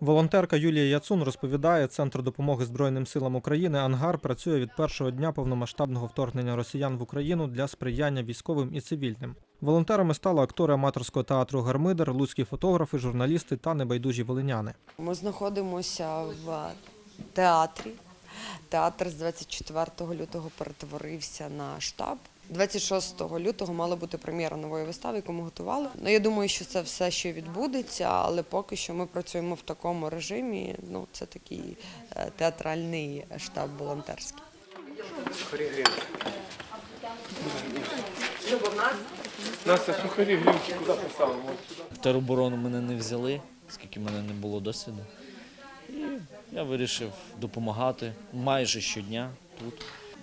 Волонтерка Юлія Яцун розповідає, центр допомоги Збройним силам України Ангар працює від першого дня повномасштабного вторгнення росіян в Україну для сприяння військовим і цивільним. Волонтерами стали актори аматорського театру Гармидер, луцькі фотографи, журналісти та небайдужі волиняни. Ми знаходимося в театрі. Театр з 24 лютого перетворився на штаб. 26 лютого мала бути прем'єра нової вистави, яку ми готували. Ну я думаю, що це все ще відбудеться, але поки що ми працюємо в такому режимі. Ну це такий е, театральний штаб волонтерський. Настя, сухарі грінки куди поставимо? тероборону мене не взяли, оскільки в мене не було досвіду. Я вирішив допомагати майже щодня тут.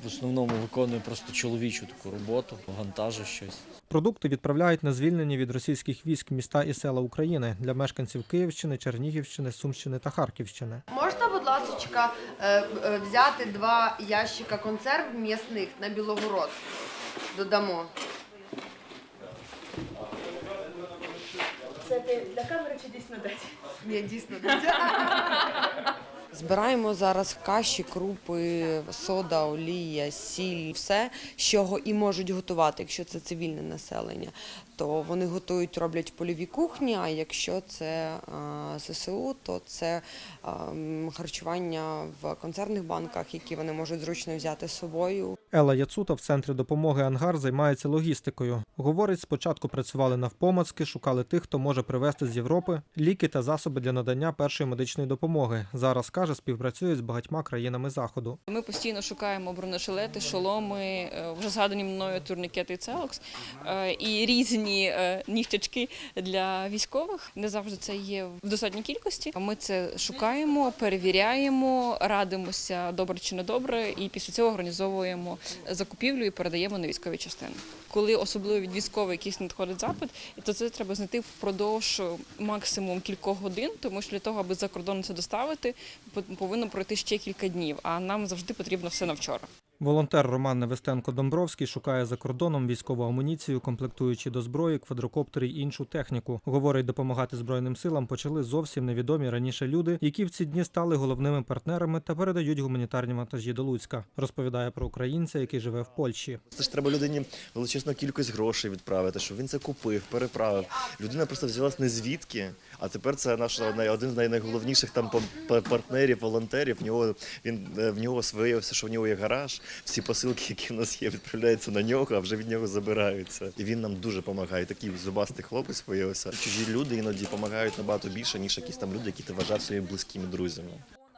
В основному виконую просто чоловічу таку роботу, вантажу щось. Продукти відправляють на звільнені від російських військ міста і села України для мешканців Київщини, Чернігівщини, Сумщини та Харківщини. Можна, будь ласка, е, взяти два ящика консерв м'ясних на Білогород? Додамо. Це для камери чи дійсно дать? Ні, дійсно. Збираємо зараз каші, крупи, сода, олія, сіль, все, з чого і можуть готувати. Якщо це цивільне населення, то вони готують, роблять польові кухні. А якщо це ССУ, то це харчування в консервних банках, які вони можуть зручно взяти з собою. Ела Яцута в центрі допомоги Ангар займається логістикою. Говорить, спочатку працювали навпомацки, шукали тих, хто може привезти з Європи ліки та засоби для надання першої медичної допомоги. Зараз каже, співпрацює з багатьма країнами заходу. Ми постійно шукаємо бронежилети, шоломи, е, вже згадані мною турнікети Целокс е, і різні е, для військових. Не завжди це є в достатній кількості. Ми це шукаємо, перевіряємо, радимося добре чи не добре, і після цього організовуємо закупівлю і передаємо на військові частини. Коли особливо від військових якийсь надходить запит, то це треба знайти впродовж максимум кількох годин, тому що для того, аби за кордон це доставити, по- повинно пройти ще кілька днів. А нам завжди потрібно все на вчора. Волонтер Роман Невестенко Домбровський шукає за кордоном військову амуніцію, комплектуючи до зброї, квадрокоптери й іншу техніку. Говорить, допомагати збройним силам почали зовсім невідомі раніше люди, які в ці дні стали головними партнерами та передають гуманітарні вантажі до Луцька. Розповідає про українця, який живе в Польщі. Це ж треба людині величезну кількість грошей відправити, щоб він це купив, переправив. Людина просто взялась не звідки, а тепер це наш один з найголовніших там партнерів, волонтерів. В нього він е, в нього виявився, що в нього є гараж. Всі посилки, які в нас є, відправляються на нього, а вже від нього забираються. І він нам дуже допомагає. Такий зубастий хлопець появився. Чужі люди іноді допомагають набагато більше, ніж якісь там люди, які ти вважав своїми близькими друзями.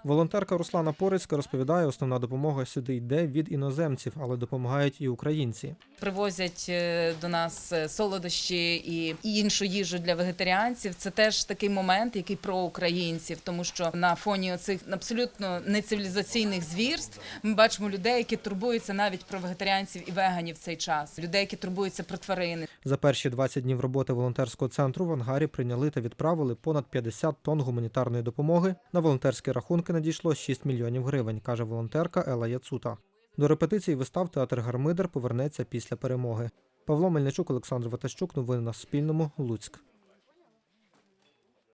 Волонтерка Руслана Порицька розповідає, основна допомога сюди йде від іноземців, але допомагають і українці. привозять е, до нас е, солодощі і іншу їжу для вегетаріанців. Це теж такий момент, який про українців, тому що на фоні оцих абсолютно нецивілізаційних звірств ми бачимо людей, які турбуються навіть про вегетаріанців і веганів в цей час. Людей, які турбуються про тварини. За перші 20 днів роботи волонтерського центру в ангарі прийняли та відправили понад 50 тонн гуманітарної допомоги. На волонтерські рахунки надійшло 6 мільйонів гривень, каже волонтерка Ела Яцута. До репетицій вистав театр Гармидер повернеться після перемоги. Павло Мельничук, Олександр Ватащук. Новини на Суспільному. Луцьк.